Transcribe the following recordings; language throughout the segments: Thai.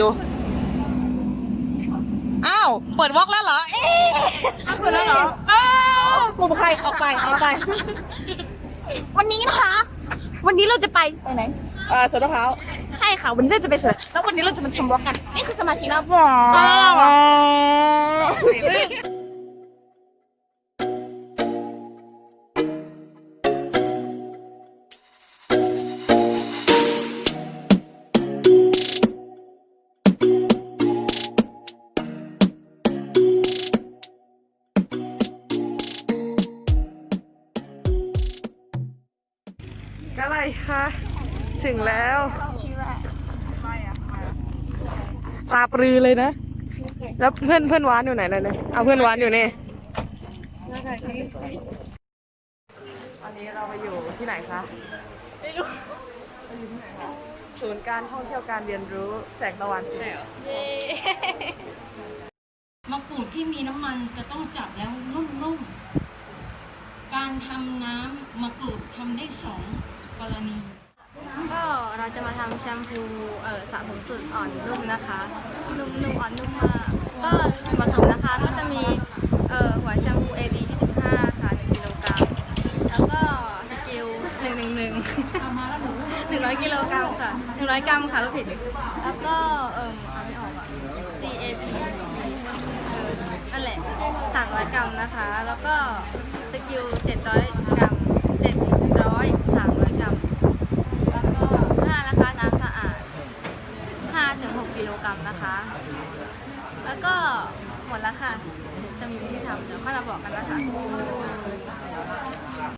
ดู อ้าว เปิดวอกแล้วเหรอ เอ๊ะเปิดแล้วเหรอ อ้าวกลุ่มใครออกไปออกไป วันนี้นะคะ วันนี้เราจะไปไปไหน เออสวนมะพร้าว ใช่ค่ะ วันนี้เราจะไปสวน แล้ววันนี้เราจะมาทำวอล์กกัน นี่คือสมาชิกนะบออะไรคะถึงแล้วตาปรือเลยนะ แล้วเพื่อนเพื่อนหวานอยู่ไหนเลยเนี่ยเอาเพื่อนหวานอยู่นี่วันนี้เราไปอยู่ที่ไหนคะไม่รู้ศูนย์การท่องเที่ยวการเรียนรู้แสงตะวันมะกรูดที่มีน้ำมันจะต้องจับแล้วนุ่มๆ การทำน้ำมะกรูดทำได้สอง กรณี ก็เราจะมาทำแชมพูเอ่อสระผมสุดอ่อนนุ่มนะคะ นุ่มนุ่มอ่อนนุ่มมากก็ส่วนผสมนะคะก็จะมีเอ่อหัวแชมพู AD 25 ค่ะ 1กิโลกรัมแล้วก็สกิล111 100กิโลกรัมค่ะ 100 กรัมค่ะรู้ผิด แล้วก็เอ่ออ่านไม่ออกอะ CAP เออนั่นแหละ300กรัมนะคะ แล้วก็สกิล700 กรัม 700 300 กรัม แล้วก็5นะคะน้ำสะอาด5ถึง6กิโลกรัมนะคะ แล้วก็หมดแล้ว ค่ะ จะมีวิธีทำเดี๋ยวค่อยมาบอกกันนะค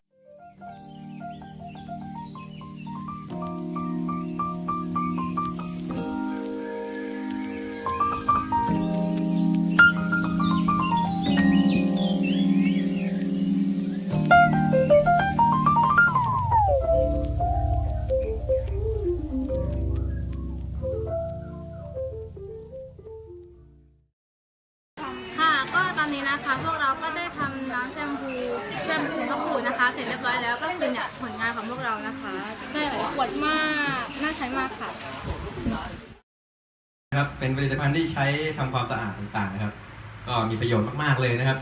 ะ ก็ตอนนี้นะคะ พวกเราก็ได้ทำน้ำแชมพูแชมพูมะกรูดนะคะ เสร็จเรียบร้อยแล้วก็คือเนี่ยผลงานของพวกเรานะคะได้หลายขวดมากน่าใช้มากค่ะ ครับเป็นผลิตภัณฑ์ที่ใช้ทำความสะอาดต่างๆนะครับ ก็มีประโยชน์มากๆเลยนะครับ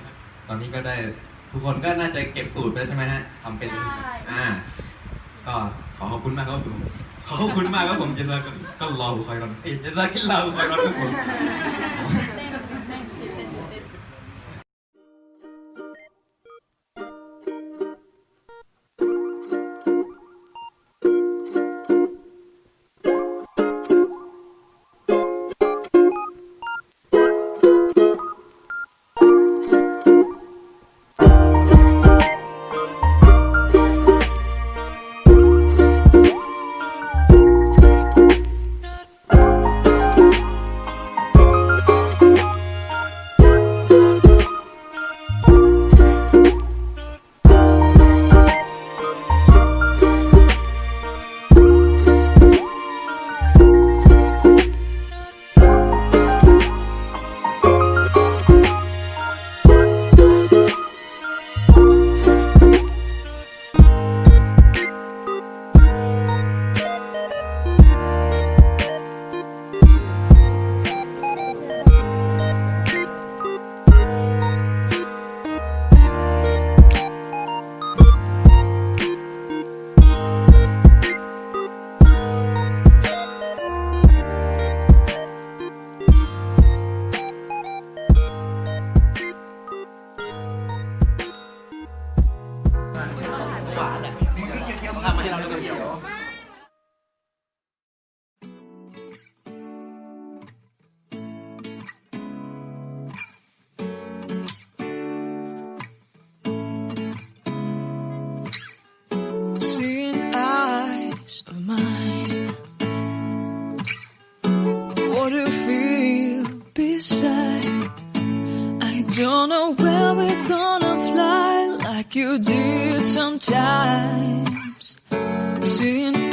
ตอนนี้ก็ได้ทุกคนก็น่าจะเก็บสูตรไปแล้วใช่ไหมฮะทำเป็นอ่า ก็ขอขอบคุณมากครับผมขอขอบคุณมากครับผมเจสซาก็รอคอยรอนเอ้ยเจสซากินเราคอยรอนครับผม ขวาแหละมึงขึ้นเคี้ยวๆมึงทำมาให้เราเคี้ยวๆ don't know where we're going you did sometimes. Seeing